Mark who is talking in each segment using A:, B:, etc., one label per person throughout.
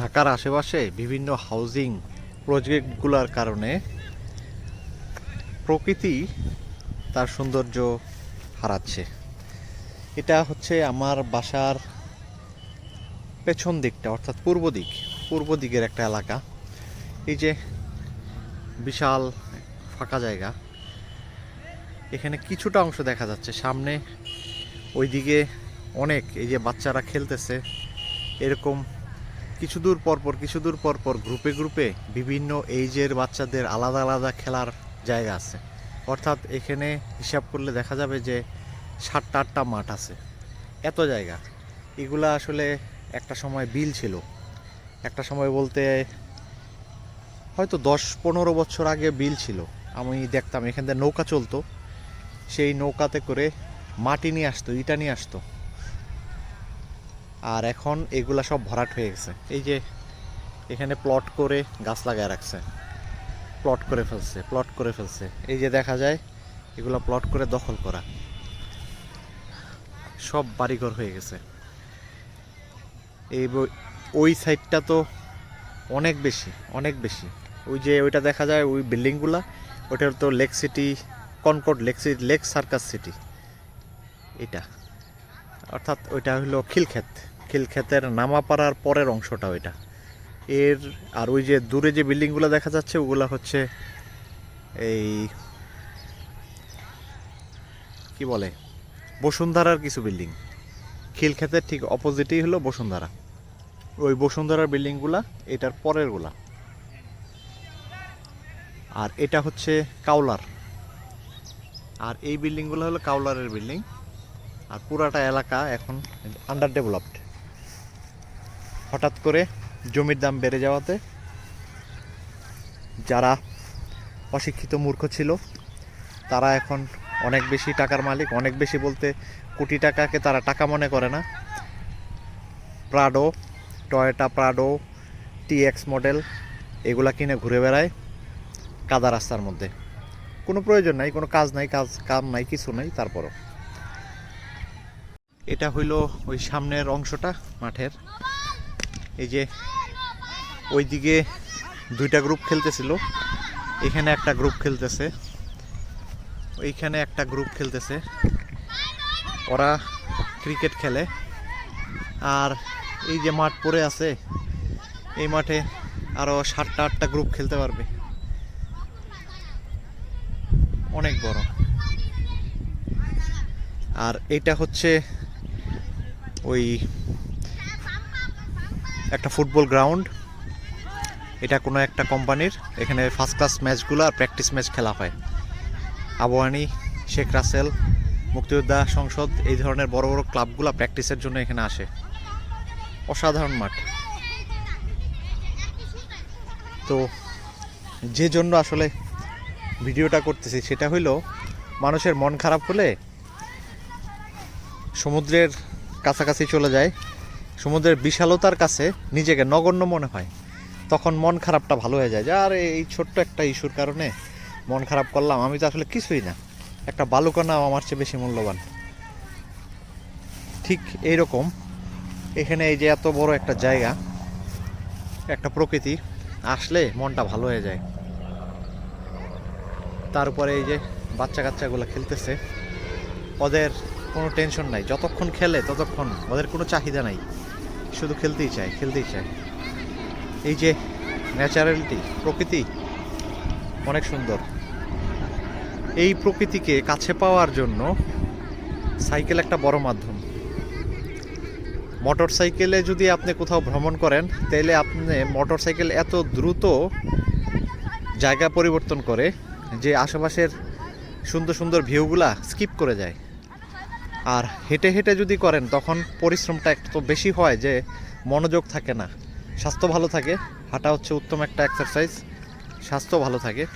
A: ঢাকার আশেপাশে বিভিন্ন হাউজিং প্রজেক্টগুলোর কারণে প্রকৃতি তার সৌন্দর্য হারাচ্ছে। এটা হচ্ছে আমার বাসার পেছন দিকটা, অর্থাৎ পূর্ব দিক, পূর্ব দিকের একটা এলাকা। এই যে বিশাল ফাঁকা জায়গা, এখানে কিছুটা অংশ দেখা যাচ্ছে। সামনে ওইদিকে অনেক, এই যে বাচ্চারা খেলতেছে, এরকম কিছু দূর পর পর, কিছু দূর পর পর গ্রুপে গ্রুপে বিভিন্ন এইজের বাচ্চাদের আলাদা আলাদা খেলার জায়গা আছে। অর্থাৎ এখানে হিসাব করলে দেখা যাবে যে সাতটা আটটা মাঠ আছে। এত জায়গা। এগুলা আসলে একটা সময় বিল ছিল। একটা সময় বলতে হয়তো দশ পনেরো বছর আগে বিল ছিল। আমি দেখতাম এখান থেকে নৌকা চলতো। সেই নৌকাতে করে মাটি নিয়ে আসতো, ইটা নিয়ে আসতো। আর এখন এগুলা সব ভরাট হয়ে গেছে। এই যে এখানে প্লট করে গাছ লাগায় রাখছে। প্লট করে ফেলছে প্লট করে ফেলছে। এই যে দেখা যায়, এগুলা প্লট করে দখল করা। সব বাড়িঘর হয়ে গেছে। এই ওই সাইডটা তো অনেক বেশি অনেক বেশি। ওই যে ওইটা দেখা যায়, ওই বিল্ডিংগুলা ওইটার তো Lake City Concord Lake City Lake Circus City এটা। অর্থাৎ ওইটা হলো খিলক্ষেত। খিলক্ষেতের নামাপাড়ার পরের অংশটা ওইটা। এর আর ওই যে দূরে যে বিল্ডিংগুলো দেখা যাচ্ছে, ওগুলা হচ্ছে এই কি বলে? বসুন্ধরার কিছু বিল্ডিং। খিলক্ষেতের ঠিক অপোজিটেই হলো বসুন্ধরা। ওই বসুন্ধরার বিল্ডিংগুলা, এটার পরেরগুলা। আর এটা হচ্ছে কাউলার আর এই বিল্ডিংগুলো হলো কাউলারের বিল্ডিং। আর পুরাটা এলাকা এখন আন্ডার ডেভেলপড হঠাৎ করে জমির দাম বেড়ে যাওয়াতে যারা অশিক্ষিত মূর্খ ছিল, তারা এখন অনেক বেশি টাকার মালিক, অনেক বেশি বলতে কোটি টাকাকে তারা টাকা মনে করে না। Prado Toyota Prado TX model এগুলা কিনে ঘুরে বেড়ায় কাদা রাস্তার মধ্যে। কোনো প্রয়োজন নাই, কোনো কাজ নাই, কাজ কাম নাই, কিছু নাই, তারপরও। এটা হইল ওই সামনের অংশটা, মাঠের। এই যে ওইদিকে দুইটা গ্রুপ খেলতেছিল। এখানে একটা গ্রুপ খেলতেছে। ওইখানে একটা গ্রুপ খেলতেছে। ওরা ক্রিকেট খেলে। আর এই যে মাঠ পড়ে আছে, এই মাঠে আরও সাতটা আটটা গ্রুপ খেলতে পারবে। অনেক বড়। আর এটা হচ্ছে ওই একটা ফুটবল গ্রাউন্ড। এটা কোনো একটা কোম্পানির। এখানে ফার্স্ট ক্লাস ম্যাচগুলো আর প্র্যাকটিস ম্যাচ খেলা হয়। আবহানি শেখ রাসেল, মুক্তিযোদ্ধা সংসদ, এই ধরনের বড় বড় ক্লাবগুলো প্র্যাকটিসের জন্য এখানে আসে। অসাধারণ মাঠ। তো যে জন্য আসলে ভিডিওটা করতেছি সেটা হইল, মানুষের মন খারাপ হলে সমুদ্রের কাছাকাছি চলে যায়। সমুদ্রের বিশালতার কাছে নিজেকে নগণ্য মনে হয়। তখন মন খারাপটা ভালো হয়ে যায় যে, আর, এই ছোট্ট একটা ইস্যুর কারণে মন খারাপ করলাম। আমি তো আসলে কিছুই না। একটা বালুকণা আমার চেয়ে বেশি মূল্যবান। ঠিক এইরকম এখানে এই যে এত বড় একটা জায়গা, একটা প্রকৃতি, আসলে মনটা ভালো হয়ে যায়। তারপরে এই যে বাচ্চা কাচ্চাগুলো খেলতেছে, ওদের কোনো টেনশন নাই। যতক্ষণ খেলে ততক্ষণ, ওদের কোনো চাহিদা নাই। শুধু খেলতেই চায় খেলতেই চায়। এই যে ন্যাচারালিটি, প্রকৃতি, অনেক সুন্দর। এই প্রকৃতিকে কাছে পাওয়ার জন্য সাইকেল একটা বড় মাধ্যম। মোটর সাইকেলে যদি আপনি কোথাও ভ্রমণ করেন, তাহলে আপনি মোটর সাইকেল এত দ্রুত জায়গা পরিবর্তন করে যে আশেপাশের সুন্দর সুন্দর ভিউগুলা স্কিপ করে যায়। আর হেঁটে হেঁটে যদি করেন, তখন পরিশ্রমটা একটু বেশি হয় যে মনোযোগ থাকে না। স্বাস্থ্য ভালো থাকে, হাঁটা হচ্ছে উত্তম একটা এক্সারসাইজ স্বাস্থ্য ভালো থাকে।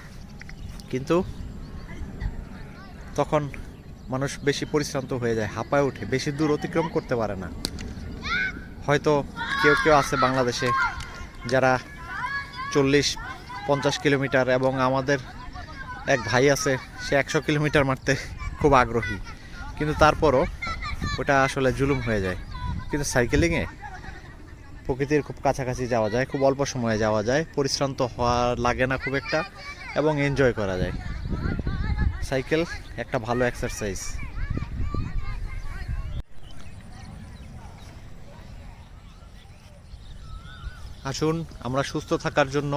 A: কিন্তু তখন মানুষ বেশি পরিশ্রান্ত হয়ে যায়, হাঁপায় ওঠে, বেশি দূর অতিক্রম করতে পারে না। হয়তো কেউ কেউ আছে বাংলাদেশে যারা চল্লিশ, পঞ্চাশ কিলোমিটার এবং আমাদের এক ভাই আছে, সে একশো কিলোমিটার মারতে খুব আগ্রহী। কিন্তু তারপরও ওটা আসলে জুলুম হয়ে যায়। কিন্তু সাইকেলিংয়ে প্রকৃতির খুব কাছাকাছি যাওয়া যায়, খুব অল্প সময়ে যাওয়া যায়, পরিশ্রান্ত হওয়া লাগে না খুব একটা এবং এনজয় করা যায়। সাইকেল একটা ভালো এক্সারসাইজ আসুন, আমরা সুস্থ থাকার জন্য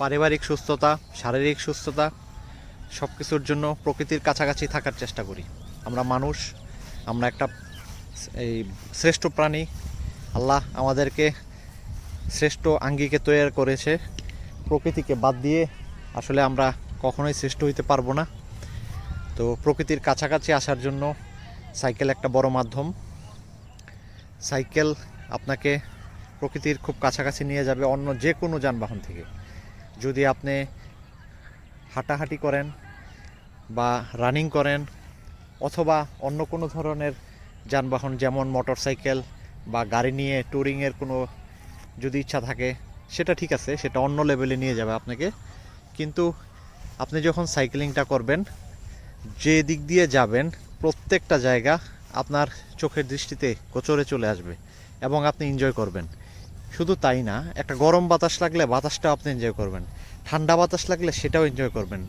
A: পারিবারিক সুস্থতা, শারীরিক সুস্থতা সব কিছুর জন্য প্রকৃতির কাছাকাছি থাকার চেষ্টা করি। আমরা মানুষ, আমরা একটা এই শ্রেষ্ঠ প্রাণী। আল্লাহ আমাদেরকে শ্রেষ্ঠ আঙ্গিকে তৈরি করেছে। প্রকৃতিকে বাদ দিয়ে আসলে আমরা কখনোই শ্রেষ্ঠ হইতে পারব না। তো প্রকৃতির কাছাকাছি আসার জন্য সাইকেল একটা বড় মাধ্যম। সাইকেল আপনাকে প্রকৃতির খুব কাছাকাছি নিয়ে যাবে অন্য যে কোনো যানবাহন থেকে। যদি আপনি হাঁটাহাঁটি করেন বা রানিং করেন অথবা অন্য কোনো ধরনের যানবাহন, যেমন মোটর সাইকেল বা গাড়ি নিয়ে ট্যুরিংয়ের কোনো যদি ইচ্ছা থাকে, সেটা ঠিক আছে, সেটা অন্য লেভেলে নিয়ে যাবে আপনাকে। কিন্তু আপনি যখন সাইকেলিংটা করবেন, যে দিক দিয়ে যাবেন, প্রত্যেকটা জায়গা আপনার চোখের দৃষ্টিতে গোচরে চলে আসবে এবং আপনি এনজয় করবেন। শুধু তাই না, একটা গরম বাতাস লাগলে বাতাসটা আপনি এনজয় করবেন। ঠান্ডা বাতাস লাগলে সেটাও এনজয় করবেন।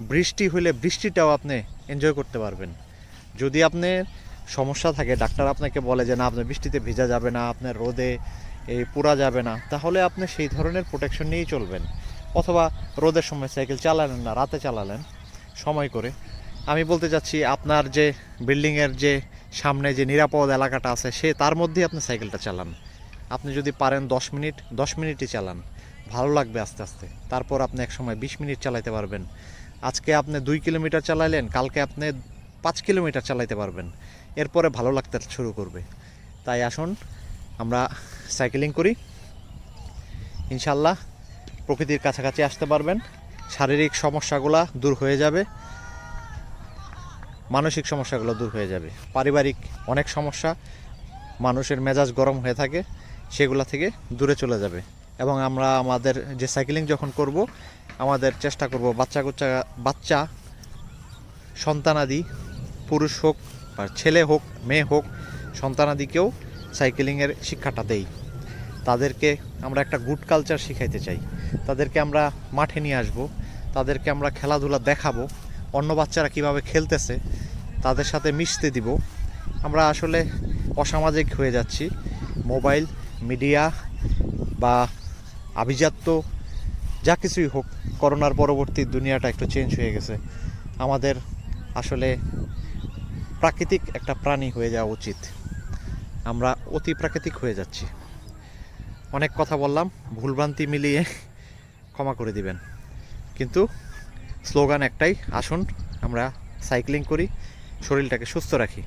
A: বৃষ্টি হলে বৃষ্টিটাও আপনি এনজয় করতে পারবেন। যদি আপনি সমস্যা থাকে, ডাক্তার আপনাকে বলে যে, না, আপনি বৃষ্টিতে ভেজা যাবে না, আপনার রোদে এই পোড়া যাবে না, তাহলে আপনি সেই ধরনের প্রোটেকশন নিয়েই চলবেন। অথবা রোদের সময় সাইকেল চালালেন না, রাতে চালালেন, সময় করে। আমি বলতে চাচ্ছি, আপনার যে বিল্ডিংয়ের যে সামনে যে নিরাপদ এলাকাটা আছে, সে তার মধ্যেই আপনি সাইকেলটা চালান। আপনি যদি পারেন দশ মিনিট, দশ মিনিটই চালান। ভালো লাগবে আস্তে আস্তে। তারপর আপনি এক সময় বিশ মিনিট চালাইতে পারবেন। আজকে আপনি দুই কিলোমিটার চালাইলেন, কালকে আপনি পাঁচ কিলোমিটার চালাইতে পারবেন। এরপরে ভালো লাগতে শুরু করবে। তাই আসুন, আমরা সাইকেলিং করি। ইনশাল্লাহ প্রকৃতির কাছাকাছি আসতে পারবেন। শারীরিক সমস্যাগুলো দূর হয়ে যাবে। মানসিক সমস্যাগুলো দূর হয়ে যাবে। পারিবারিক অনেক সমস্যা, মানুষের মেজাজ গরম হয়ে থাকে, সেগুলো থেকে দূরে চলে যাবে। এবং আমরা আমাদের যে সাইকেলিং যখন করব, আমাদের চেষ্টা করব বাচ্চা কুচ্চা, বাচ্চা, সন্তানাদি, পুরুষ হোক বা ছেলে হোক, মেয়ে হোক, সন্তানাদিকেও সাইকেলিংয়ের শিক্ষাটা দেই। তাদেরকে আমরা একটা গুড কালচার শিখাইতে চাই। তাদেরকে আমরা মাঠে নিয়ে আসব, তাদেরকে আমরা খেলাধুলা দেখাবো, অন্য বাচ্চারা কীভাবে খেলতেছে, তাদের সাথে মিশতে দিব। আমরা আসলে অসামাজিক হয়ে যাচ্ছি। মোবাইল, মিডিয়া বা আভিজাত্য, যা কিছুই হোক, করোনার পরবর্তী দুনিয়াটা একটু চেঞ্জ হয়ে গেছে। আমাদের আসলে প্রাকৃতিক একটা প্রাণী হয়ে যাওয়া উচিত। আমরা অতি প্রাকৃতিক হয়ে যাচ্ছি। অনেক কথা বললাম, ভুলভ্রান্তি মিলিয়ে ক্ষমা করে দিবেন। কিন্তু স্লোগান একটাই, আসুন, আমরা সাইক্লিং করি, শরীরটাকে সুস্থ রাখি।